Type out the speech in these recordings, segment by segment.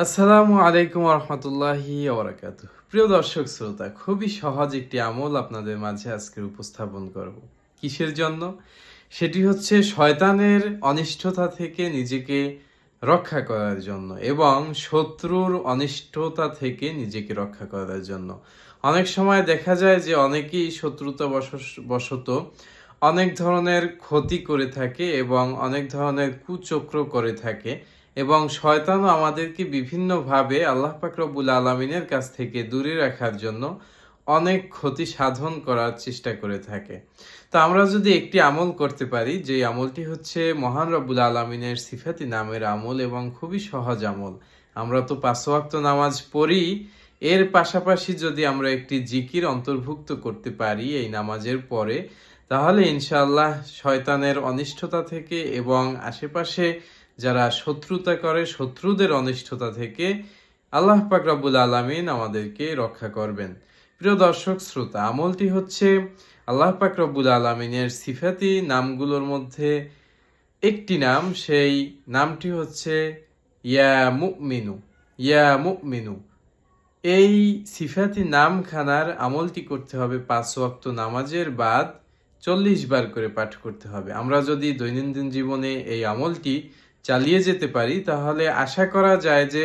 আসসালামু আলাইকুম রহমতুল্লাহি ওবরাকাত প্রিয় দর্শক শ্রোতা, খুবই সহজ একটি আমল আপনাদের মাঝে আজকে উপস্থাপন করব। কিসের জন্য? সেটি হচ্ছে শয়তানের অনিষ্টতা থেকে নিজেকে রক্ষা করার জন্য এবং শত্রুর অনিষ্টতা থেকে নিজেকে রক্ষা করার জন্য। অনেক সময় দেখা যায় যে অনেকেই শত্রুতা বশ- বশত অনেক ধরনের ক্ষতি করে থাকে এবং অনেক ধরনের কুচক্র করে থাকে। এবং শয়তানও আমাদেরকে বিভিন্নভাবে আল্লাহ পাক রব্বুল আলমিনের কাছ থেকে দূরে রাখার জন্য অনেক ক্ষতি সাধন করার চেষ্টা করে থাকে। তো আমরা যদি একটি আমল করতে পারি, যে আমলটি হচ্ছে মহান রব্বুল আলমিনের সিফাতি নামের আমল এবং খুবই সহজ আমল। আমরা তো পাঁচওয়াক্ত নামাজ পড়ি, এর পাশাপাশি যদি আমরা একটি জিকির অন্তর্ভুক্ত করতে পারি এই নামাজের পরে, তাহলে ইনশাআল্লাহ শয়তানের অনিষ্টতা থেকে এবং আশেপাশে যারা শত্রুতা করে, শত্রুদের অনিষ্টতা থেকে আল্লাহ পাক রব্বুল আলামিন আমাদেরকে রক্ষা করবেন। প্রিয় দর্শক, শ্রোতা, আমলটি হচ্ছে আল্লাহ পাক রব্বুল আলামিনের সিফাতি নামগুলোর মধ্যে একটি নাম। সেই নামটি হচ্ছে ইয়া মুমিনু ইয়া মুমিনু। এই সিফাতি নামখানার আমলটি করতে হবে পাঁচ ওয়াক্ত নামাজের বাদ, চল্লিশ বার করে পাঠ করতে হবে। আমরা যদি দৈনন্দিন জীবনে এই আমলটি চালিয়ে যেতে পারি, তাহলে আশা করা যায় যে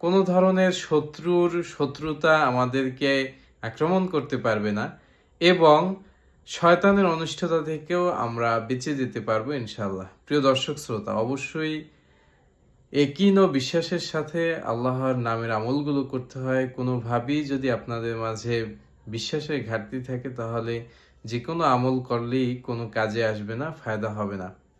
কোনো ধরনের শত্রুর শত্রুতা আমাদেরকে আক্রমণ করতে পারবে না এবং শয়তানের অনিষ্টতা থেকেও আমরা বেঁচে যেতে পারব ইনশাল্লাহ প্রিয় দর্শক শ্রোতা, অবশ্যই একিন ও বিশ্বাসের সাথে আল্লাহর নামের আমলগুলো করতে হয়। কোনোভাবেই যদি আপনাদের মাঝে বিশ্বাসের ঘাটতি থাকে, তাহলে যে কোনো আমল করলেই কোনো কাজে আসবে না, ফায়দা হবে না।